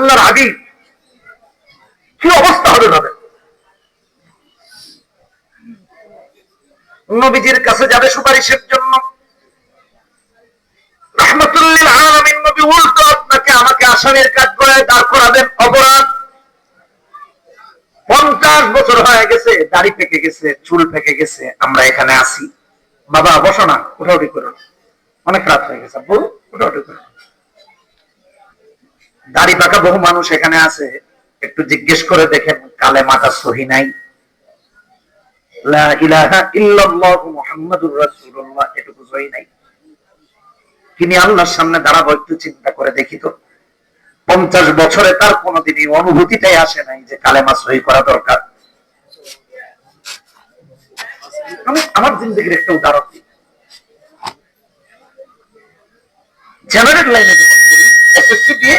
আল্লাহর হাবিব কি অবস্থা হবে তাদের নবীজির কাছে যাবে সুপারিশের জন্য। আপনাকে আমাকে আসামির কাজ করে দাঁড় করাবেন অপরাধ। পঞ্চাশ বছর হয়ে গেছে, দাড়ি পেকে গেছে, চুল পেকে গেছে, আমরা এখানে আসি বাবা, বসো না উঠাউটি করো অনেক রাত হয়ে গেছে, আব্বু উঠাউটি করো না। দাড়ি পাকা বহু মানুষ এখানে আছে। একটু জিজ্ঞেস করে দেখেন কালে মাটা সহি নাই। তিনি আল্লাহর সামনে দাঁড়াবো, একটু চিন্তা করে দেখি তো। পঞ্চাশ বছরে তার কোনোদিনই অনুভূতিটাই আসে নাই যে কালেমা সহি করা দরকার। আমি আমার জিন্দগির একটা উদাহরণ দিই। জেনারেল লাইনে যখন পড়ি এসএসসি দিয়ে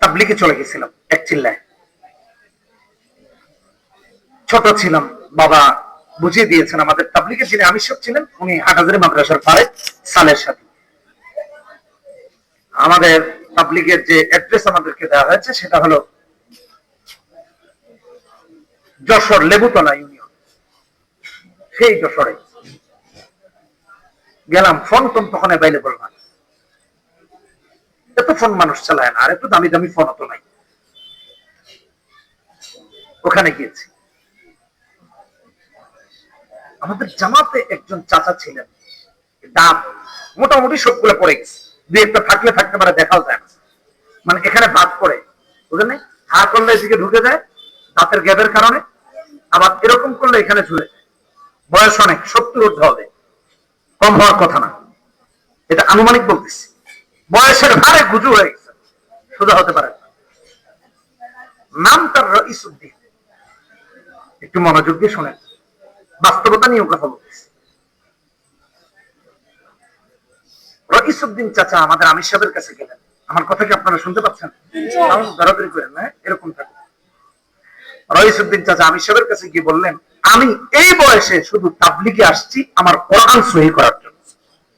তাবলিকে চলে গেছিলাম, এক চিল্লায়। ছোট ছিলাম, বাবা বুঝিয়ে দিয়েছেন আমাদের তাবলিকে যিনি আমির সাহেব ছিলেন, উনি হাটাজারি মাদ্রাসার পাড়ে সালের সাথে। আমাদের পাবলিকের যে অ্যাড্রেস আমাদেরকে দেওয়া হয়েছে, সেটা হলো যশোর লেবুতলা ইউনিয়ন সেই যশোরে। গেলাম ফোন টোন তখন অ্যাভেলেবল না। এত ফোন মানুষ চালায় না, আর একটু দামি দামি ফোন তো নাই। ওখানে গিয়েছি। আমাদের জামাতে একজন চাচা ছিলেন দাঁত মোটামুটি সবগুলো পড়ে গেছে। দুই একটা থাকলে থাকতে পারে, দেখাও যায় না। মানে এখানে বাদ পড়ে, বুঝলেন হা করলে এদিকে ঢুকে যায়, দাঁতের গ্যাপের কারণে। আবার এরকম করলে এখানে ঝুলে বয়স অনেক, সত্তর ঊর্ধ্ব হবে। কম হওয়ার কথা না। এটা আনুমানিক বলতেছি। বয়সের ভারে গুজু হয়ে গেছে। সোজা হতে পারে নাম তার রইসুদ্দিন একটু মনোযোগ দিয়ে শোনেন। বাস্তবতা নিয়েও কথা বলতেছি রইসুদ্দিন চাচা আমাদের আমির সাহেবের কাছে গেলেন। আমার কথা কি আপনারা শুনতে পাচ্ছেন? দরাদরি করেন না এরকম থাকে রইসুদ্দিন চাচা আমির সাহেবের কাছে গিয়ে বললেন আমি এই বয়সে শুধু তাবলিগে আসছি আমার কোরআন সহি করার জন্য।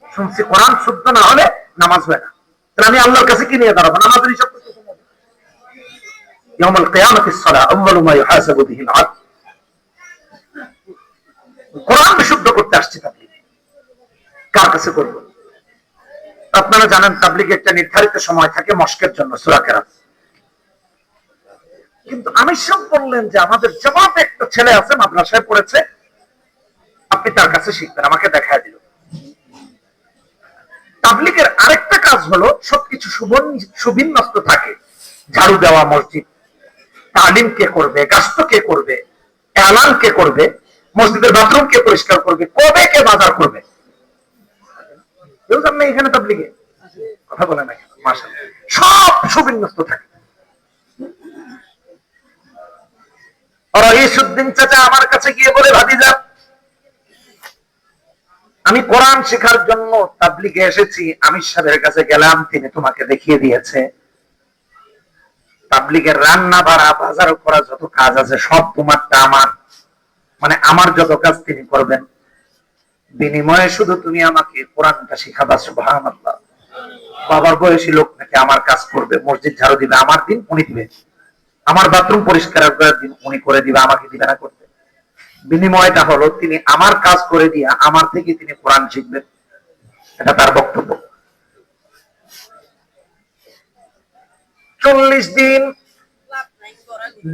শুনছি কোরআন শুদ্ধ না হলে নামাজ হয় না। তাহলে আমি আল্লাহর কাছে কি নিয়ে দাঁড়াবো নামাজের হিসাব করতে হবে। يوم القيامة الصلاة أول ما يحاسب به العبد কোরআন বিশুদ্ধ করতে আসছি তাবলিগ কার কাছে করবো আপনারা জানেন তাবলিগে একটা নির্ধারিত সময় থাকে মস্কের জন্য সুরা কেরাত কিন্তু আমি সব বললেন যে আমাদের জামাতে একটা ছেলে আছে মাদ্রাসায় পড়েছে আপনি তার কাছে শিখবেন আমাকে দেখা কাজ হলো সবকিছু সুবিন্যস্ত থাকে। ঝাড়ু দেওয়া মসজিদ। তালিম কে করবে? গাস্ত কে করবে? এলান কে করবে? মসজিদের বাথরুম কে পরিষ্কার করবে? কবে কে বাজার করবে? কেউ জান না কথা বলে না সব সুবিন্যস্ত থাকে। ওরা ইসুদ্দিন চাচা আমার কাছে গিয়ে বলে, ভাতিজা আমি কোরআন শেখার জন্য তাবলিগে এসেছি। আমি সাহেবের কাছে গেলাম, তিনি তোমাকে দেখিয়ে দিয়েছে। তাবলিগের রান্না বাড়া, বাজার করা যত কাজ আছে, সব তোমারটা আমার। মানে আমার যত কাজ তিনি করবেন। বিনিময়ে শুধু তুমি আমাকে কোরআনটা শিখাবা, সুবহানাল্লাহ। বাবার বয়সী লোক নাকি আমার কাজ করবে, মসজিদ ঝাড়ু দিবে, আমার দিন উনি দিবে। আমার বাথরুম পরিষ্কার করার দিন উনি করে দিবে, আমাকে দিবে না করতে। বিনিময়টা হলো তিনি আমার কাজ করে দিয়ে আমার থেকে তিনি কোরআন শিখবেন। এটা তার বক্তব্য। চল্লিশ দিন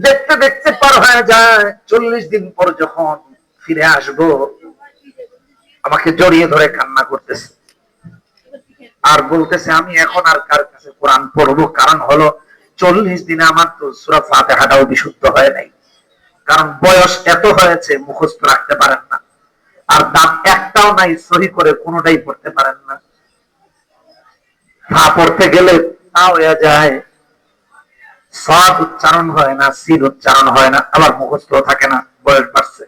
দেখতে দেখতে পার হয়ে যায়। চল্লিশ দিন পর যখন ফিরে আসব, আমাকে জড়িয়ে ধরে কান্না করতেছে। আর বলতেছে, আমি এখন আর কার কাছে কোরআন পড়ব? কারণ হলো, চল্লিশ দিনে আমার তো সুরা ফাতেহাটাও বিশুদ্ধ হয় নাই। কারণ বয়স এত হয়েছে, মুখস্থ রাখতে পারেন না। আর দাঁত একটাও নাই, সহি করে কোনোটাই পড়তে পারেন না। তা পড়তে গেলে তা হয়ে যায়। সব উচ্চারণ হয় না সির উচ্চারণ হয় না, আবার মুখস্থ থাকে না, বয়স বাড়ছে।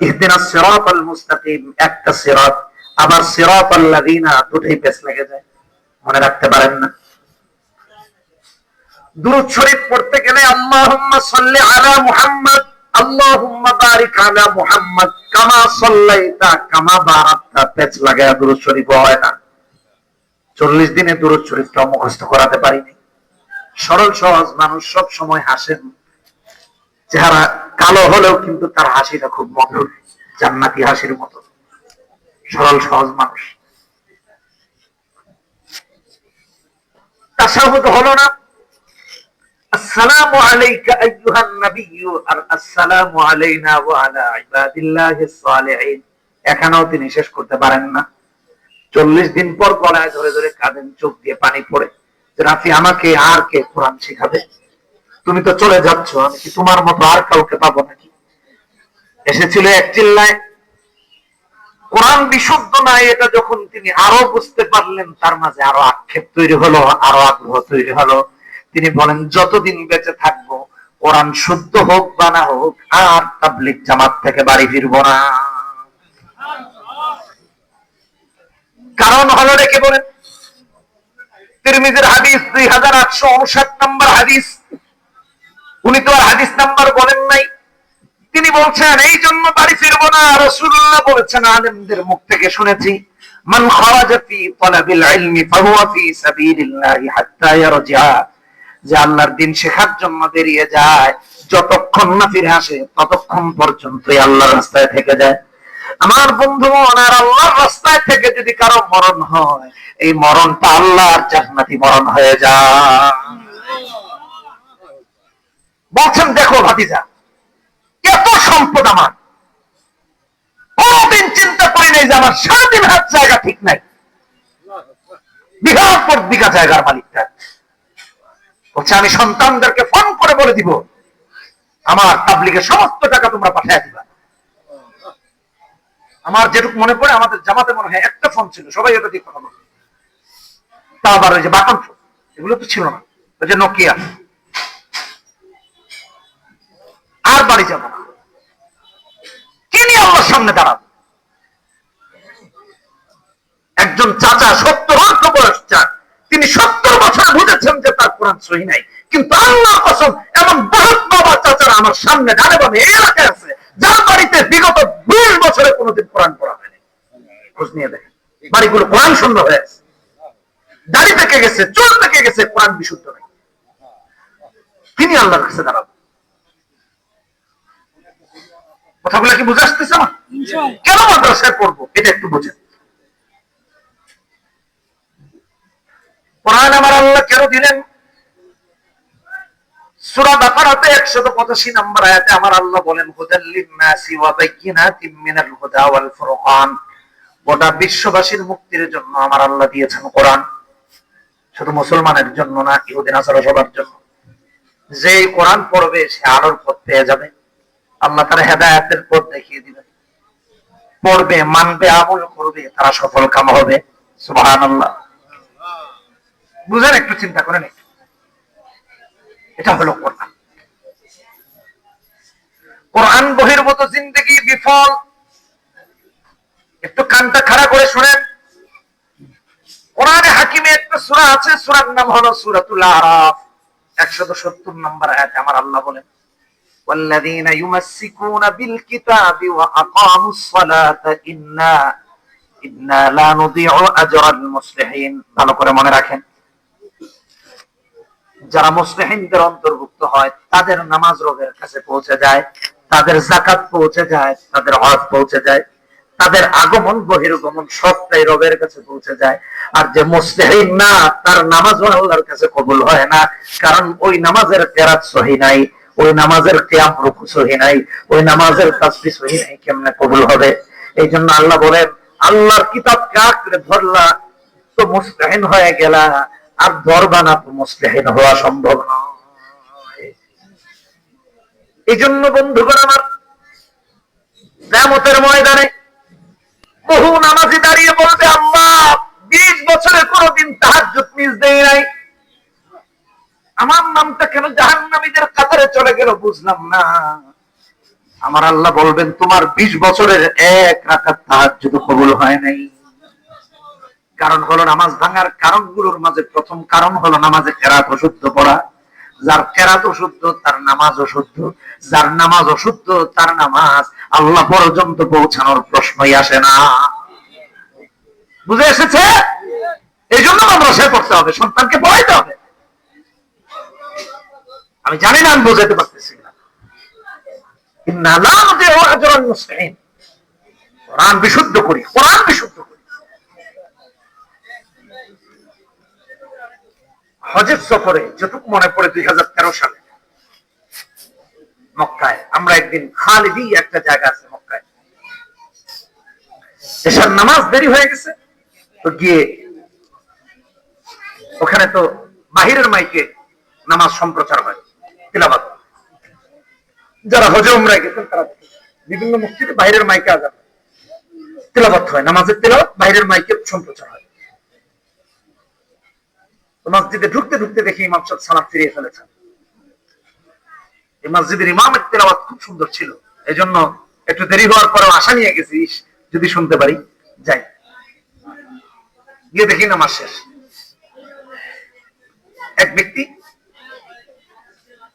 ইহদিনা সিরাতাল মুস্তাকিম, একটা সিরাত, আবার সিরাতাল লাযিনা দুটোই পেছ লেগে যায়। মনে রাখতে পারেন না। দুরূদ শরীফ পড়তে গেলে আল্লাহুম্মা সাল্লি আলা মুহাম্মদ, আল্লাহুম্মা বারিক আলা মুহাম্মদ, কামা সাল্লাইতা, কামা বারাকতা। পেছ লাগায়া দুরূদ শরীফ হয় না। চল্লিশ দিনে দূরত শরীফটা মুখস্থ করাতে পারিনি। সরল সহজ মানুষ সব সময় হাসেন। চেহারা কালো হলেও কিন্তু তার হাসিটা খুব মধুর, জান্নাতি হাসির মতো। সরল সহজ মানুষ। তাসাহুদ হলো না। আলাইকা আইয়ুহান নাবিয়্যু, আর আসসালামু আলাইনা ওয়া আলা ইবাদিল্লাহিস সালিহিন। এখানেও তিনি শেষ করতে পারেন না। চল্লিশ দিন পর গলায় ধরে ধরে কাঁদেন, চোখ দিয়ে পানি পড়ে। রাফি, আমাকে আর কে কোরআন শিখাবে? তুমি তো চলে যাচ্ছ, আমি কি তোমার মতো আর কাউকে পাবো নাকি? এসেছিল এক চিল্লায়, কোরআন বিশুদ্ধ নাই এটা যখন তিনি আরও বুঝতে পারলেন, তার মাঝে আরও আক্ষেপ তৈরি হলো, আরও আগ্রহ তৈরি হলো। তিনি বলেন, যতদিন বেঁচে থাকব, কোরআন শুদ্ধ হোক বা না হোক, আর তাবলিক জামাত থেকে বাড়ি ফিরবো না। কারণ হলো রেখে বলেন, তিরমিজের হাদিস দুই হাজার আটশো উনষাট নম্বর হাদিস। উনি তো আর হাদিস নাম্বার বলেন নাই। তিনি বলছেন, এই জন্য বাড়ি ফিরবো না। রসুল্লাহ বলেছেন, আলেমদের মুখ থেকে শুনেছি, মান খারাজা ফি তালাবিল ইলমি ফাহুয়া ফি সাবিলিল্লাহি হাত্তা ইয়ারজিআ যে আল্লাহর দিন শেখার জন্য বেরিয়ে যায়, যতক্ষণ না ফিরে আসে, ততক্ষণ পর্যন্তই আল্লাহর রাস্তায় থেকে যায়। আমার বন্ধু আর আল্লাহর রাস্তায় থেকে যদি কারও মরণ হয়, এই মরণটা আল্লাহর জান্নাতি মরণ হয়ে যায়। বলছেন, দেখো ভাতিজা, এত সম্পদ আমার। কোনদিন চিন্তা করি নাই যে আমার সারাদিন হাত জায়গা ঠিক নাই। বিঘার পর বিঘা জায়গার মালিকটা। বলছে, আমি সন্তানদেরকে ফোন করে বলে দিব। আমার তাবলিগের সমস্ত টাকা তোমরা পাঠিয়ে দিবা। আমার যেটুকু মনে পড়ে, আমাদের জামাতে মনে হয় একটা ফোন ছিল, সবাই ওটা দিয়ে কথা বলতো। তা আবার ওই যে বাটন ফোন, এগুলো তো ছিল না, ওই যে নোকিয়া আর বাড়ি যাব না। নিয়ে আল্লাহর সামনে দাঁড়াবো? একজন চাচা সত্তর অর্থ বয়স চান তিনি সত্তর বছর বুঝেছেন যে তার কোরআন সহি নাই। কিন্তু আল্লাহ কসম এমন বহুত বাবা চাচারা আমার সামনে ডানে বামে এলাকায় আছে যার বাড়িতে বিগত বিশ বছরে কোনোদিন কোরআন পড়া হয়নি। খোঁজ নিয়ে দেখেন। বাড়িগুলো কোরআন শূন্য হয়ে আছে দাড়ি পেকে গেছে চুল পেকে গেছে কোরআন বিশুদ্ধ নেই। তিনি আল্লাহর কাছে দাঁড়াবো কথাগুলো কি বুঝে আসতেছে না কেন মাদ্রাসায় পড়ব? এটা একটু বুঝেন। কোরআন আমার আল্লাহ কেন দিলেন? সূরা বাকারাতে 185 নম্বর আয়াতে আমার আল্লাহ বলেন, হুদাল লিন-নাসি ওয়া বায়্যিনাতিম মিনাল হুদা ওয়াল ফুরকান। গোটা বিশ্ববাসীর মুক্তির জন্য আমার আল্লাহ দিয়েছেন কোরআন। শুধু মুসলমানের জন্য না ইহুদি নাসারা সবার জন্য। যে কোরআন পড়বে, সে আলোর পথ পেয়ে যাবে। আল্লাহ তার হেদায়েতের পথ দেখিয়ে দিবেন। পড়বে, মানবে, আমল করবে, তারা সফল কাম হবে। সুবহানাল্লাহ। বুঝেন, একটু চিন্তা করেন, একটু। এটা হলো কোরআন কোরআন বহির্ভূত জিন্দগি বিফল একটু কানটা খাড়া করে শুনেন কোরআনে হাকিমে একটা সূরা আছে সূরার নাম হলো সূরাতুল আরাফ 170 নম্বর আয়াতে আমার আল্লাহ বলেন والذين يمسكون بالكتاب وأقاموا الصلاة إنا إنا لا نضيع أجر المصلحين ভালো করে মনে রাখেন যারা মুসলিহিনদের অন্তর্ভুক্ত হয়, তাদের নামাজ রবের কাছে পৌঁছে যায়, তাদের জাকাত পৌঁছে যায়, তাদের হজ পৌঁছে যায়, তাদের আগমন, বহির্গমন সবটাই রবের কাছে পৌঁছে যায়। আর যে মুসলিহিন না, তার নামাজ আল্লাহর কাছে কবুল হয় না, কারণ ওই নামাজের কেরাত সহি নাই, ওই নামাজের কেয়াম রুকু সহি নাই, ওই নামাজের তাসবি সহি নাই, কেমনে কবুল হবে? এই জন্য আল্লাহ বলেন, আল্লাহর কিতাবকে আঁকড়ে ধরলা, তো মুসলিহিন হয়ে গেলা আর ধরবা না তো মুসলিহিন হওয়া সম্ভব নয়। এই জন্য বন্ধুগণ আমার কেমতের ময়দানে বহু নামাজি দাঁড়িয়ে বলবে, আল্লাহ, বিশ বছরে কোনোদিন তাহাজ্জুদ মিস দেয় নাই। আমার নামটা কেন জাহান্নামীদের কাতারে চলে গেল বুঝলাম না। আমার আল্লাহ বলবেন, তোমার বিশ বছরের এক রাখার তাহাজ্জুদ কবুল হয় নাই। কারণ হলো নামাজ ভাঙার কারণগুলোর মাঝে প্রথম কারণ হলো নামাজে কেরাত অশুদ্ধ পড়া। যার কেরাত অশুদ্ধ, তার নামাজ অশুদ্ধ। যার নামাজ অশুদ্ধ, তার নামাজ আল্লাহ পর্যন্ত পৌঁছানোর প্রশ্নই আসে না। বুঝে এসেছে? এই জন্য মাদ্রাসায় পড়তে হবে, সন্তানকে পড়াইতে হবে। আমি জানি না, আমি বোঝাতে পারতেছি না। বিশুদ্ধ করি, কোরআন বিশুদ্ধ করি। হজের সফরে যেটুকু মনে পড়ে দুই হাজার তেরো সালে, মক্কায়। আমরা একদিন খালিদি একটা জায়গা আছে মক্কায়। এসার নামাজ দেরি হয়ে গেছে, তো গিয়ে ওখানে তো বাহিরের মাইকে নামাজ সম্প্রচার হয়, তিলাবাত। যারা হজে উমরায় গেছেন, তারা বিভিন্ন মসজিদে বাইরের মাইকে আজান হয়। হয়, নামাজের তিলাবাত বাইরের মাইকে সম্প্রচার হয়। মসজিদে ঢুকতে ঢুকতে দেখি ইমাম সাহেব সালাম ফিরিয়ে ফেলেছেন। এই মসজিদের ইমামের তেলাওয়াত খুব সুন্দর ছিল। এই জন্য একটু দেরি হওয়ার পরে আশা নিয়ে গেছি যদি শুনতে পারি, যাই। গিয়ে দেখি নামাজ শেষ। এক ব্যক্তি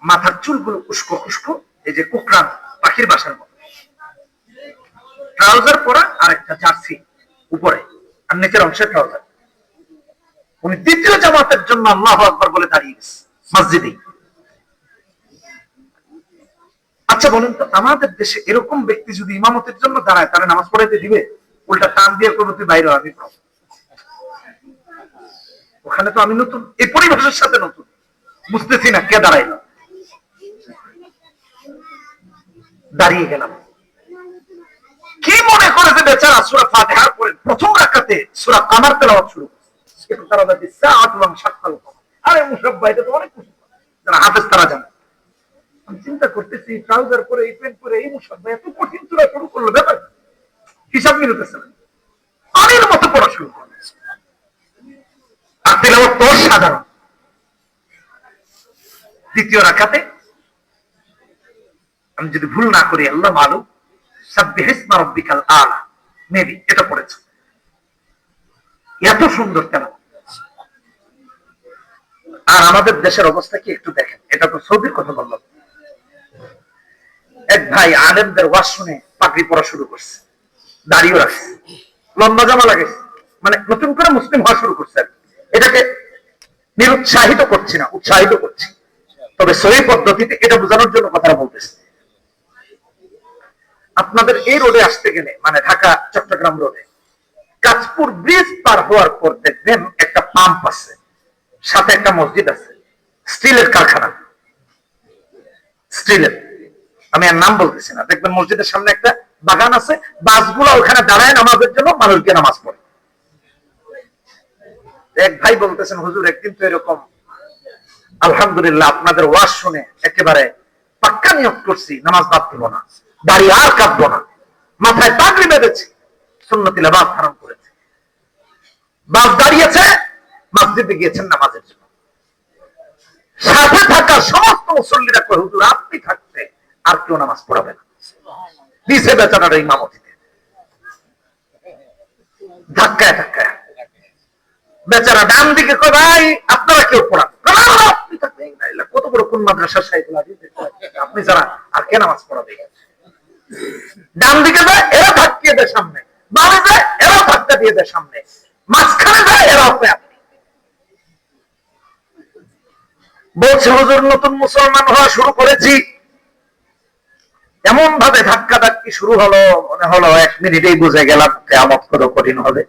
মাথার চুলগুলো উস্কো উস্কো এই যে কুকরান পাখির বাসার মতো। ট্রাউজার পরা আর একটা জার্সি উপরে, আর নিচের অংশে ট্রাউজার। উনি দ্বিতীয় জামাতের জন্য আল্লাহ আকবর বলে দাঁড়িয়ে গেছে মসজিদে আচ্ছা বলেন তো, আমাদের দেশে এরকম ব্যক্তি যদি ইমামতের জন্য দাঁড়ায়, তাহলে নামাজ পড়াইতে দিবে? উল্টা টান দিয়ে করব, তুই বাইরে আমি ওখানে তো আমি নতুন এই পরিবেশের সাথে নতুন। বুঝতেছি না কে দাঁড়াইল। দাঁড়িয়ে গেলাম। কি মনে করে যে বেচারা সুরা ফাতিহার পরে প্রথম রাকাতে সুরা কামার তেলাওয়াত শুরু আরে তো অনেক যারা হাফেজ তারা আমি চিন্তা করতেছি ট্রাউজার পরে, এই প্যান্ট পরে, এই এত কঠিন সুরা শুরু করল, ব্যাপার হিসাব মিলতেছে না। পানির মতো পড়া শুরু করল আর তো সাধারণ। দ্বিতীয় রাখাতে আমি যদি ভুল না করি, আল্লাহ মালুম সাব্বিহিসমা রাব্বিকাল আলা। মেবি এটা পড়েছে। এত সুন্দর কেন আর আমাদের দেশের অবস্থা কি একটু দেখেন? এটা তো সৌদির কথা বললাম। এক ভাই আলেমদের ওয়াজ শুনে পাগড়ি পড়া শুরু করছে। দাড়িও রাখছে। লম্বা জামা লাগে। মানে নতুন করে মুসলিম হওয়া শুরু করছে এটাকে নিরুৎসাহিত করছি না, উৎসাহিত করছি। তবে সহি পদ্ধতিতে এটা বোঝানোর জন্য কথাটা বলতেছি। আপনাদের এই রোডে আসতে গেলে মানে ঢাকা, চট্টগ্রাম রোডে, কাঁচপুর ব্রিজ পার হওয়ার পর দেখবেন একটা পাম্প আছে। সাথে একটা মসজিদ আছে। স্টিলের কারখানা। স্টিলের। আমি আর নাম বলতেছি না। দেখবেন মসজিদের সামনে একটা বাগান আছে। বাসগুলো ওখানে দাঁড়ায় নামাজের জন্য মানুষকে নামাজ পড়ে। এক ভাই বলতেছেন, হুজুর, একদিন তো এরকম আলহামদুলিল্লাহ আপনাদের ওয়াজ শুনে একেবারে পাক্কা নিয়োগ করছি, নামাজ বাদ দিব না। দাঁড়িয়ে আর কাঁদবো না। মাথায় পাগড়ি বেঁধেছি। সুন্নতি লেবাস ধারণ করেছে। বাস দাঁড়িয়েছে মসজিদে গিয়েছেন নামাজের জন্য। সাথে থাকা সমস্ত মুসল্লিরা কয়ে, হুজুর, আপনি থাকতে আর কেউ নামাজ পড়াবে না। দিছে বেচারার ইমামতিতে ধাক্কায় ধাক্কায়। বেচারা ডান দিকে কয়, ভাই, আপনারা কেউ পড়ান থাকতে কত বড় কোন মাদ্রাসার সাইকেল আপনি যারা আর কে নামাজ পড়াবে? ডান দিকে যায়, এরা ধাক্কিয়ে দেয় সামনে। বামে যায়, এরাও ধাক্কা দিয়ে দেয় সামনে। মাঝখানে যায়, এরাও কয় আপনি বলছে, হুজুর, নতুন মুসলমান হওয়া শুরু করেছি। এমন ভাবে ধাক্কা ধাক্কি শুরু হলো, মনে হলো এক মিনিটেই বুঝে গেলাম কেমন কত কঠিন হবে।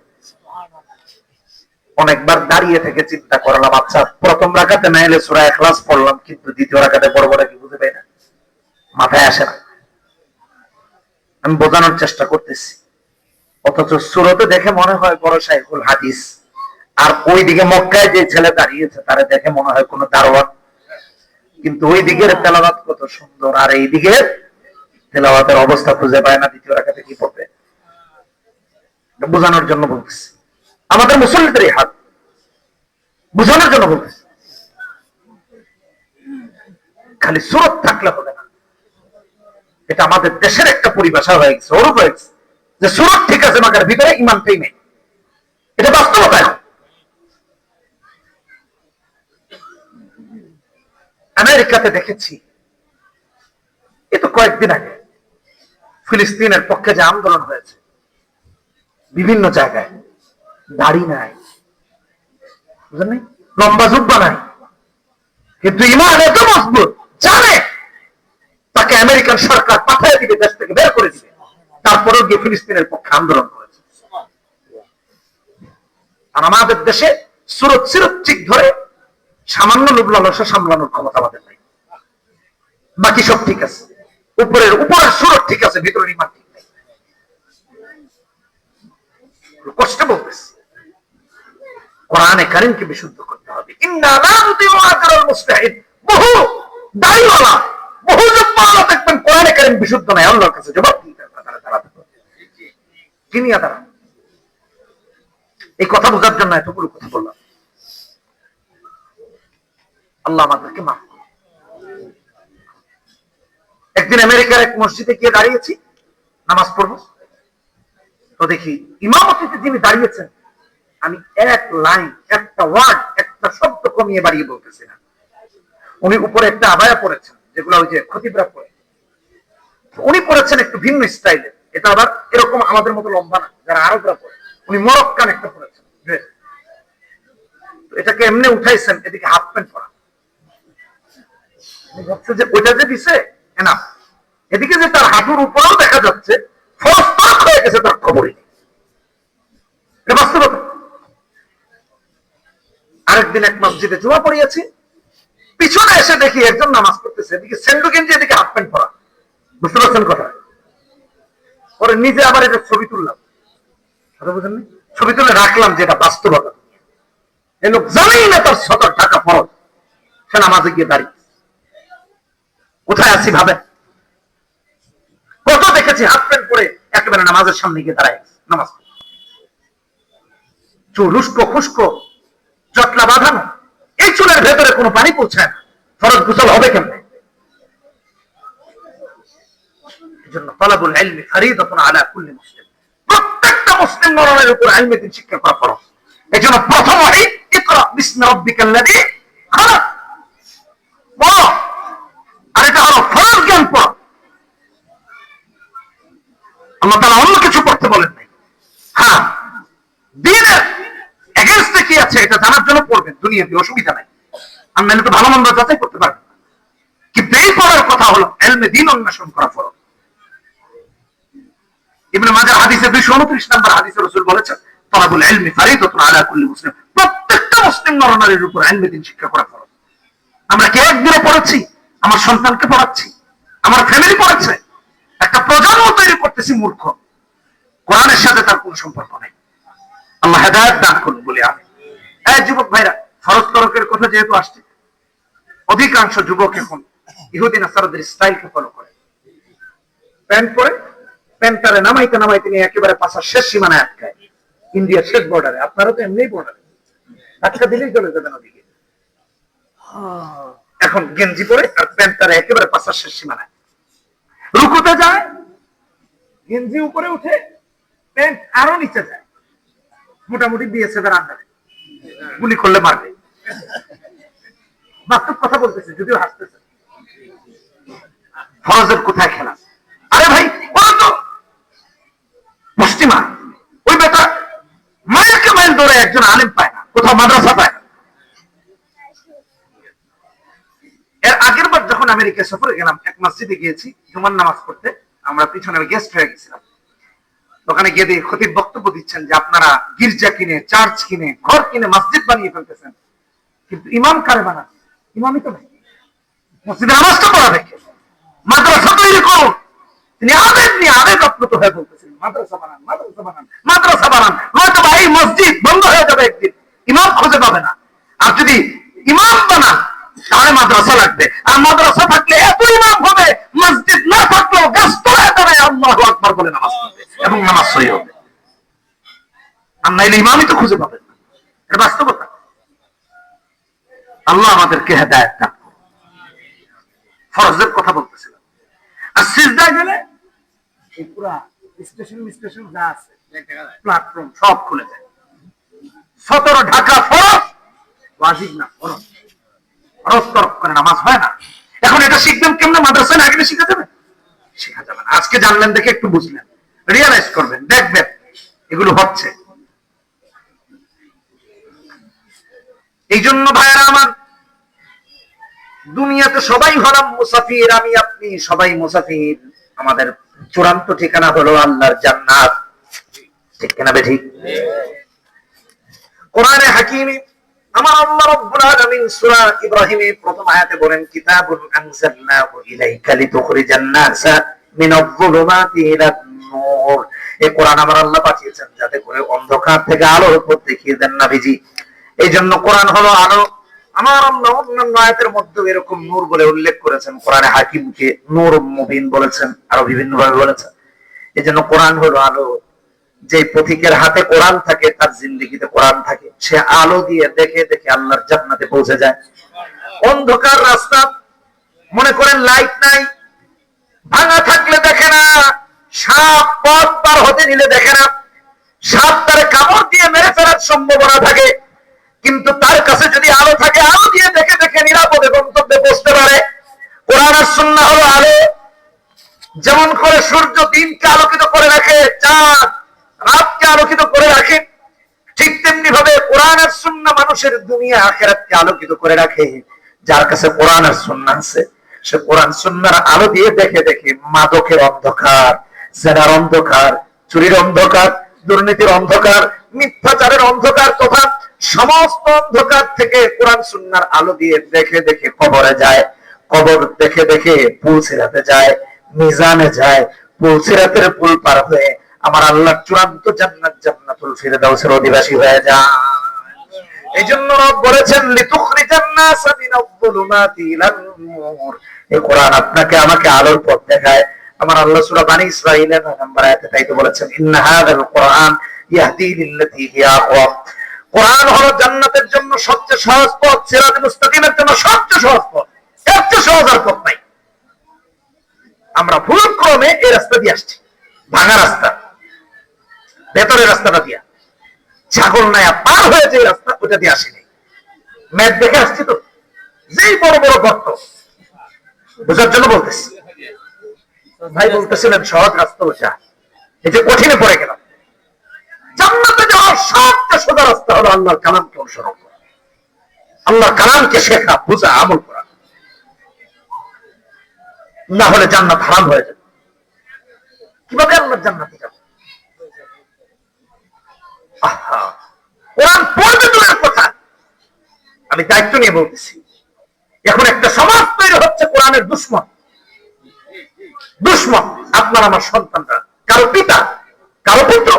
অনেকবার দাঁড়িয়ে থেকে চিন্তা করলাম আচ্ছা প্রথম রাখাতে না এলে সুরা এখলাস পড়লাম, কিন্তু দ্বিতীয় রাখাতে বড় বড় কি বুঝে পাই না। মাথায় আসে না। আমি বোঝানোর চেষ্টা করতেছি। অথচ সুরতে দেখে মনে হয় বড় সাইকুল হাদিস। আর ওই দিকে মক্কায় যে ছেলে দাঁড়িয়েছে, তারা দেখে মনে হয় কোন দারোয়ান। কিন্তু ওই দিকের তেলাওয়াত কত সুন্দর, আর এই দিকের তেলাওয়াতের অবস্থা খুঁজে পায় না দ্বিতীয় রাখাতে কি পড়বে? বোঝানোর জন্য বলতেছি। আমাদের মুসল্লিদের এই হাত বোঝানোর জন্য বলতেছি। খালি সুরত থাকলে হবে না। এটা আমাদের দেশের একটা পরিভাষা হয়ে গেছে, ওরূপ হয়ে গেছে। যে সুরত ঠিক আছে, মাগার ভিতরে ইমানটাই নেই। এটা বাস্তবতা আমেরিকাতে দেখেছি। এ তো কয়েকদিন আগে ফিলিস্তিনের পক্ষে যে আন্দোলন হয়েছে, বিভিন্ন জায়গায়। দাড়ি নাই। বুঝলেন? লম্বা জুব্বা নাই। কিন্তু ইমান এত মজবুত, জানে। তাকে আমেরিকান সরকার পাঠিয়ে দিবে, দেশ থেকে বের করে দিবে। তারপরেও গিয়ে ফিলিস্তিনের পক্ষে আন্দোলন করেছে। আর আমাদের দেশে সুরত সিরত ঠিক ধরে সামান্য লোভ লালসা সামলানোর ক্ষমতা আমাদের নাই। বাকি সব ঠিক আছে। উপরের উপরের সুরত ঠিক আছে, ভিতরের ইমান ঠিক নাই। কষ্ট বলতেছি। কোরআনে কারিমকে বিশুদ্ধ করতে হবে। বহু দাড়িওয়ালা, বহু জব্বালা দেখবেন কোরআনে বিশুদ্ধ নাই। আল্লাহর কাছে জবাব হবে তারা? এই কথা বোঝার জন্য এতগুলো কথা বললাম। আল্লাহ আমাদেরকে মাফ। একদিন আমেরিকার এক মসজিদে গিয়ে দাঁড়িয়েছি, নামাজ পড়ব। তো দেখি ইমামতিতে যিনি দাঁড়িয়েছেন, আমি এক লাইন, একটা ওয়ার্ড, একটা শব্দ কমিয়ে বাড়িয়ে বলতেছি না। উনি উপরে একটা আবায়া পড়েছেন, যেগুলো ওই যে পড়ে। তো উনি পড়েছেন একটু ভিন্ন স্টাইলে। এটা আবার এরকম আমাদের মতো লম্বা না, যারা আরবরা পড়ে। উনি মরক্কান একটা পড়েছেন। এটাকে এমনি উঠাইছেন, এদিকে হাফ প্যান্ট পরা। ভাবছি যে ওইটা যে দিছে না এদিকে যে তার হাঁটুর উপরেও দেখা যাচ্ছে হয়ে গেছে তার খবরই বাস্তবতা। আরেকদিন এক মসজিদে জুয়া পড়িয়েছি। পিছনে এসে দেখি একজন নামাজ পড়তেছে, এদিকে সেন্ডু গেঞ্জি, এদিকে হাফ প্যান্ট পরা। বুঝতে পারছেন কথা? পরে নিজে আবার এটা ছবি তুললাম। কথা বুঝেন? ছবি তুলে রাখলাম যে এটা বাস্তবতা। এই লোক জানেই না তার সতর টাকা ফরজ। সে নামাজে গিয়ে দাঁড়িয়ে। কোথায় আছি ভাবে? কত দেখেছি হাফ প্যান্ট পরে একেবারে নামাজের সামনে গিয়ে দাঁড়ায়। নামাজ। চুল খুস্কো, জটলা বাঁধানো, এই চুলের ভেতরে কোনো পানি পৌঁছায় না। ফরজ গোসল হবে কেমনে? ফরিদাতুন আলা কুল্লি মুসলিম। প্রত্যেকটা মুসলিম উপর শিক্ষা করা ফরজ। প্রথম ইকরা বিসমি রাব্বিকাল্লাযী খালাক পড়ো আর এটা হলো ফরজ জ্ঞান পড়ো আল্লাহ তাআলা অন্য কিছু পড়তে বলেন নাই। হ্যাঁ দিনের এগেনস্টে কি আছে এটা জানার জন্য পড়বেন, দুনিয়াতে অসুবিধা নাই। নাহলে তো ভালো মন্দ যাচাই করতে পারবেন কিন্তু এই পড়ার কথা হলো, এলমে দিন অন্বেষণ করা ফরজ। ইবনে মাজাহ হাদিসে 229 নম্বর হাদিসে রাসূল বলেছেন ফরিদাতুন আলা কুল্লি মুসলিম। প্রত্যেকটা মুসলিম নরনারীর উপর ইলমে দিন শিক্ষা করা ফরজ। আমরা কে একদিনে পড়াচ্ছি আমার সন্তানকে পড়াচ্ছি? আমার ফ্যামিলি পড়াচ্ছে একটা প্রজন্ম তৈরি করতেছি মূর্খ। কোরআনের সাথে তার কোনো সম্পর্ক নেই। আল্লাহ হেদায়ত দান করুন বলে আমি এই যুবক ভাইরা ফরজ তরকের কথা যেহেতু আসছে অধিকাংশ যুবক এখন ইহুদিন আসারদের স্টাইলকে ফলো করে। প্যান্ট পরে প্যান্টারে নামাইতে নামাইতে নিয়ে একেবারে পাশার শেষ সীমানায় আটকায়। ইন্ডিয়ার শেষ বর্ডারে আপনারা তো এমনি বর্ডারে আটকা দিলেই চলে যাবেন ওদিকে। এখন গেঞ্জি পরে আর প্যান্টারে একেবারে পাশার শেষ সীমানায়। রুকুতে যায়, গেঞ্জি উপরে উঠে, প্যান্ট আরও নিচে যায়। মোটামুটি বিএসএফ এর আন্ডারে গুলি করলে মারবে। বাস্তব কথা বলতেছে, যদিও হাসতেছে। ফরজের কোথায় খেলা? আরে ভাই পশ্চিমা, ওই বেটা মাইলকে মাইল ধরে একজন আলিম পায় না, কোথাও মাদ্রাসা পায় না এর আগের বার যখন আমেরিকা সফরে গেলাম, এক মসজিদে গিয়েছি, জুমার নামাজ পড়তে। আমরা পিছনে গেস্ট হয়ে গেছিলাম। ওখানে গিয়ে দিয়ে খতিব বক্তব্য দিচ্ছেন যে, আপনারা গির্জা কিনে চার্চ কিনে, ঘর কিনে, মসজিদ বানিয়ে ফেলতেছেন। কিন্তু ইমাম কারে বানান ইমামই তো নেই। মসজিদে নামাজটা পড়া দেখে। মাদ্রাসা তৈরি করুন তিনি আবেগ নিয়ে আবেগ আপ্লুত হয়ে বলতেছেন, মাদ্রাসা বানান মাদ্রাসা বানান মাদ্রাসা বানান। হয়তো এই মসজিদ বন্ধ হয়ে যাবে একদিন। ইমাম খুঁজে পাবে না। আর যদি ইমাম বানান তাহলে মাদ্রাসা লাগবে। আর মাদ্রাসা থাকলে এত ইমাম হবে, মসজিদ না থাকলেও গাছ তোলায় দাঁড়ায় আল্লাহ আকবার বলে নামাজ পড়বে এবং নামাজ সহি হবে। আর নাইলে ইমামই তো খুঁজে পাবেন এটা বাস্তবতা। আল্লাহ আমাদেরকে হেদায়ত দান। ফরজের কথা বলতেছিলাম। আর সিজদায় গেলে পুরা স্টেশন স্টেশন যা আছে প্ল্যাটফর্ম সব খুলে যায়। সতেরো ঢাকা ফরজ, ওয়াজিব না, ফরজ। ফরজ তরফ করে নামাজ হয় না। এখন এটা শিখবেন কেমনে? মাদ্রাসায় না গেলে শিখা যাবে? শেখা যাবে না। আজকে জানলেন দেখে একটু বুঝলেন। রিয়েলাইজ করবেন, দেখবেন এগুলো হচ্ছে। এই জন্য ভাইয়েরা আমার, দুনিয়াতে সবাই হলাম মুসাফির, আমি, আপনি সবাই মুসাফির। আমাদের চূড়ান্ত ঠিকানা হলো আল্লাহর জান্নাত। ঠিক কিনা বে ঠিক কোরআনে হাকিমে আমার আল্লাহ রাব্বুল আলামিন সূরা ইব্রাহিমে প্রথম আয়াতে বলেন, কিতাবুন আনজালনাহু ইলাইকা লিতুখরিজান নাসা মিনাল যুলুমাতি ইলান নূর। এই কোরআন আমার আল্লাহ পাঠিয়েছেন যাতে করে অন্ধকার থেকে আলোর পথ দেখিয়ে দেন এই জন্য কোরআন হলো আলো। আমার আল্লাহ অন্যান্য আয়াতের মধ্যে এরকম নূর বলে উল্লেখ করেছেন। কোরআনে হাকিমকে নূর মুবিন বলেছেন, আরও বিভিন্ন ভাবে বলেছেন। এই জন্য কোরআন হলো আলো। যে পথিকের হাতে কোরআন থাকে, তার জিন্দগিতে কোরআন থাকে। সে আলো দিয়ে দেখে দেখে আল্লাহর জান্নাতে পৌঁছে যায়। অন্ধকার রাস্তা, মনে করেন লাইট নাই, ভাঙা থাকলে দেখে না, সাপ পথ পার হতে নিলে দেখে না, সাপ তার কামড় দিয়ে মেরে ফেলার সম্ভাবনা থাকে। কিন্তু তার কাছে যদি আলো থাকে, আলো দিয়ে দেখে দেখে নিরাপদে গন্তব্যে বসতে পারে। কোরআন আর সুন্নাহ হলো আলো। যেমন করে সূর্য দিনকে আলোকিত করে রাখে, চাঁদ রাতকে আলোকিত করে রাখে। ঠিক তেমনি ভাবে কোরআন আর সুন্না মানুষের দুনিয়া আখেরাতকে আলোকিত করে রাখে। যার কাছে কোরআন আর সুন্না আছে, সে কোরআন সুন্নার আলো দিয়ে দেখে দেখে মাদকের অন্ধকার, জেনার অন্ধকার, চুরির অন্ধকার, দুর্নীতির অন্ধকার, মিথ্যাচারের অন্ধকার তথা সমস্ত অন্ধকার থেকে কোরআন সুন্নার আলো দিয়ে দেখে দেখে কবরে যায়। কবর দেখে দেখে পুল ছিড়াতে যায়, মিজানে যায় পুল ছিড়াতের পুল পার হয়ে আমার আল্লাহ চূড়ান্ত জান্নাত জান্নাতুল ফিরদাউসের অধিবাসী হয়ে যায়। এই জন্য রব বলেছেন এই কোরআন আপনাকে, আমাকে আলোর পথ দেখায়। আমার আল্লাহ সূরা বানি ইসরাঈলের 9 নম্বর আয়াতে তাই তো বলেছেন, ইন্না হাযাল কোরআন ইয়াহদি লিল্লাতী হিয়া আকওয়াম কোরআন হলো জান্নাতের জন্য সবচেয়ে সহজ পথ, সিরাত মুস্তাকিমের জন্য সবচেয়ে সহজ পথ। সবচেয়ে সহজ আর পথ নাই। আমরা ভুল ক্রমে এই রাস্তা দিয়ে আসছি, ভাঙা রাস্তা। ভেতরের রাস্তাটা দিয়া। ছাগল নায়া পার হয়ে যে রাস্তা, ওটা দিয়ে আসেনি। ম্যাপ দেখে আসছি তো। যেই বড় বড় গর্ত। বোঝার জন্য বলতেছি। ভাই বলতেছিলেন, সহজ রাস্তা ওটা। এই যে কঠিনে পড়ে গেলাম। জান্নাতে যাওয়ার সবচেয়ে সোজা রাস্তা হলো আল্লাহর কালামকে অনুসরণ করা। আল্লাহর কালামকে শেখা, বোঝা, আমল করা। না হলে জান্নাত হারাম হয়ে যাবে। কীভাবে আল্লাহর জান্নাতে যাব? আমি দায়িত্ব নিয়ে বলতেছি, এখন একটা সমাজ তৈরি হচ্ছে কোরআনের দুশ্মন। দুশ্মন, আপনার, আমার সন্তানরা। কারও পিতা, কারও পুত্র।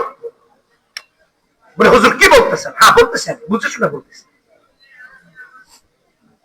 বলে, হুজুর, কি বলতেছেন? হ্যাঁ বলতেছেন বুঝে শুনে বলতেছি।